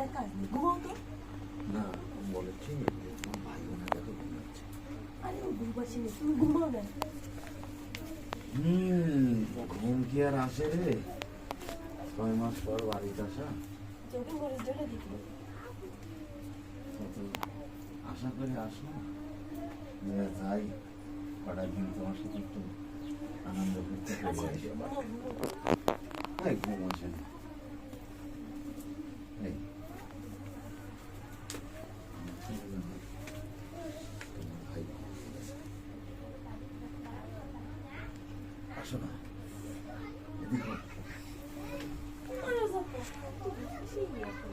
দেখা আসবে ঘুমাও তো না বলেছি তোমার ভাই বোনের কাছে ঘুমাচ্ছে। আরে ও ঘুমাসি না তুমি ঘুমাও না। হুম ঘুম কি আর আসে রে? ছয় মাস পর বাড়িতে আসা। চোখে জন্য আশা করে আসলো যে যাই কটা দিন তোমার সাথে একটু আনন্দ করতে আসি। এই ঘুম আসে না এই আমার ছেলে জানে, তোমার ভাই আসো না এদিকে আসো। আরে বাবা তুমি খুশি এখন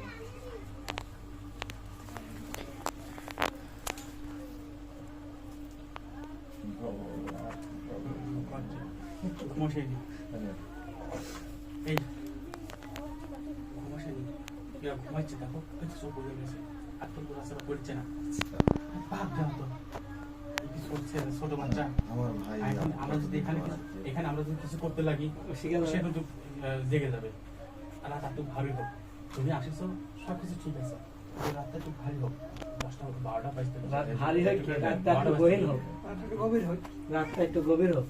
ঘুমাসেনি এই ঘুমাসেনি এরা ঘুমাচ্ছে দেখো কিছু চোখ বুঝে গেছে আর তোর রাস্তাটা পড়ছে না ছোট বাচ্চা। আমার ভাই এখন আমরা যদি এখানে এখানে আমরা যদি কিছু করতে লাগি সে কিন্তু জেগে যাবে। আর রাত একটু ভারী হোক। তুমি আসেছো সব কিছু ঠিক আছে। রাতটা একটু ভারী হোক। দশটা হোক বারোটা বাজতে ভারী হোক। রাতটা একটু গভীর হোক। রাতটা একটু গভীর হোক।